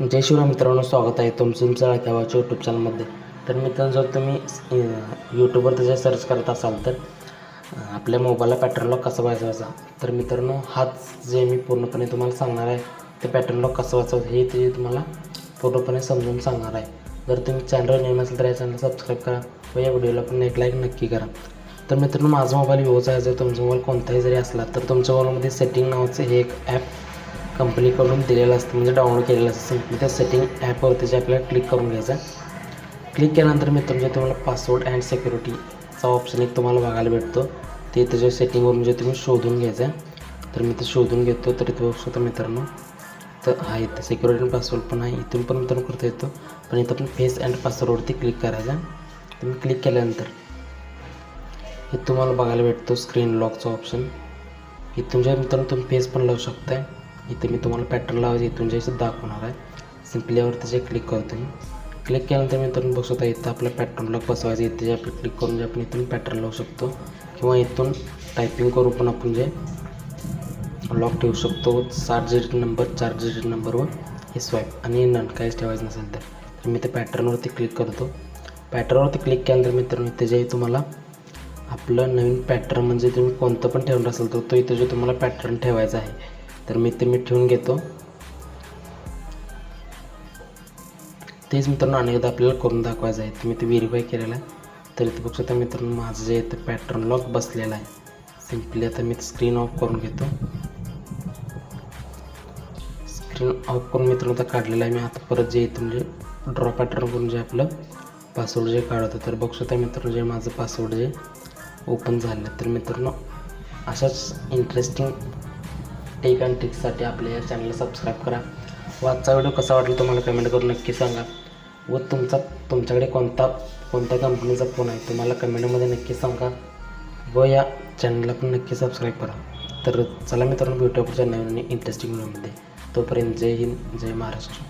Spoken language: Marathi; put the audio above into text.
जय शिवराय मित्रांनो स्वागत आहे तुमचं तुमच्या यूट्यूब चॅनलमध्ये तर मित्रांनो जर तुम्ही यूट्यूबवर त्याचे सर्च करत असाल तर आपल्या मोबाईलला पॅटर्न लॉक कसं वाजवायचा? तर मित्रांनो हाच जे मी पूर्णपणे तुम्हाला सांगणार आहे ते पॅटर्न लॉक कसं वाचवायचं हे ते तुम्हाला पूर्णपणे समजून सांगणार आहे. जर तुम्ही चॅनलवर नेम असेल तर या चॅनल सबस्क्राईब करा व या व्हिडिओला पण एक लाईक नक्की करा. तर मित्रांनो माझा मोबाईल विवोचा आहे. जर तुमचा मोबाईल कोणताही जरी असला तर तुमच्या मोबाईलमध्ये सेटिंग नावाचं हे एक ॲप कंपनीकडून दिलेलं असतं म्हणजे डाउनलोड केलेलं असतं. सिम्पली त्या सेटिंग ॲपवरती जे आपल्याला क्लिक करून घ्यायचं क्लिक केल्यानंतर मित्रांनो जे तुम्हाला पासवर्ड अँड सिक्युरिटीचा ऑप्शन एक तुम्हाला बघायला भेटतो. ते त्याच्या सेटिंगवरून जे तुम्ही शोधून घ्यायचं आहे. तर मी ते शोधून घेतो तर इथे बघू शकता मित्रांनो. तर हा इथं सिक्युरिटी अँड पासवर्ड पण आहे. इथून पण मित्रांनो करता येतो. पण इथं पण फेस अँड पासवर्डवरती क्लिक करायचा तुम्ही क्लिक केल्यानंतर हे तुम्हाला बघायला भेटतो स्क्रीन लॉकचा ऑप्शन हे तुमच्या मित्रांनो तुम्ही फेस पण लावू शकताय. इथे मी तुम्हाला पॅटर्न लावायचं इथून जे दाखवणार आहे. सिम्पली यावर त्याचे क्लिक करतो मी. क्लिक केल्यानंतर मित्रांनो बघू शकता इथं आपल्या पॅटर्नला बसवायचं इथे जे आपण क्लिक करून जे आपण इथून पॅटर्न लावू शकतो. किंवा इथून टायपिंग करून पण आपण जे लॉक ठेवू शकतो. सात डिजिट नंबर चार डिजिट नंबरवर हे स्वाईप आणि नन काहीच ठेवायचं नसेल तर. मी ते पॅटर्नवरती क्लिक करतो. पॅटर्नवरती क्लिक केल्यानंतर मित्रांनो इथे जे तुम्हाला आपलं नवीन पॅटर्न म्हणजे तुम्ही कोणतं पण ठेवणार असेल तर तो इथे जो तुम्हाला पॅटर्न ठेवायचा आहे तर मी ते मी ठेवून घेतो. तेच मित्रांनो अनेकदा आपल्याला करून दाखवायचं आहे. तुम्ही ते व्हेरीफाय केलेलं आहे. तर इथे बघू शकता मित्रांनो माझं जे इथं पॅटर्न लॉक बसलेलं आहे. सिम्पली आता मी स्क्रीन ऑफ करून घेतो. स्क्रीन ऑफ करून मित्रांनो आता काढलेलं आहे मी. आता परत जे इथं म्हणजे ड्रॉ पॅटर्न करून जे आपलं पासवर्ड जे काढतो तर बघू शकता मित्रांनो जे माझं पासवर्ड जे ओपन झालं. तर मित्रांनो अशाच इंटरेस्टिंग टेक अँड ट्रिक्ससाठी आपल्या या चॅनलला सबस्क्राईब करा. व आजचा व्हिडिओ कसा वाटला तुम्हाला कमेंट करून नक्की सांगा. व तुमचा तुमच्याकडे कोणता कोणत्या कंपनीचा फोन आहे तुम्हाला कमेंटमध्ये नक्की सांगा. व या चॅनलला पण नक्की सबस्क्राईब करा. तर चला मित्रांनो भेटूया पुढच्या नवीन इंटरेस्टिंग व्हिडिओमध्ये तोपर्यंत जय हिंद जय महाराष्ट्र.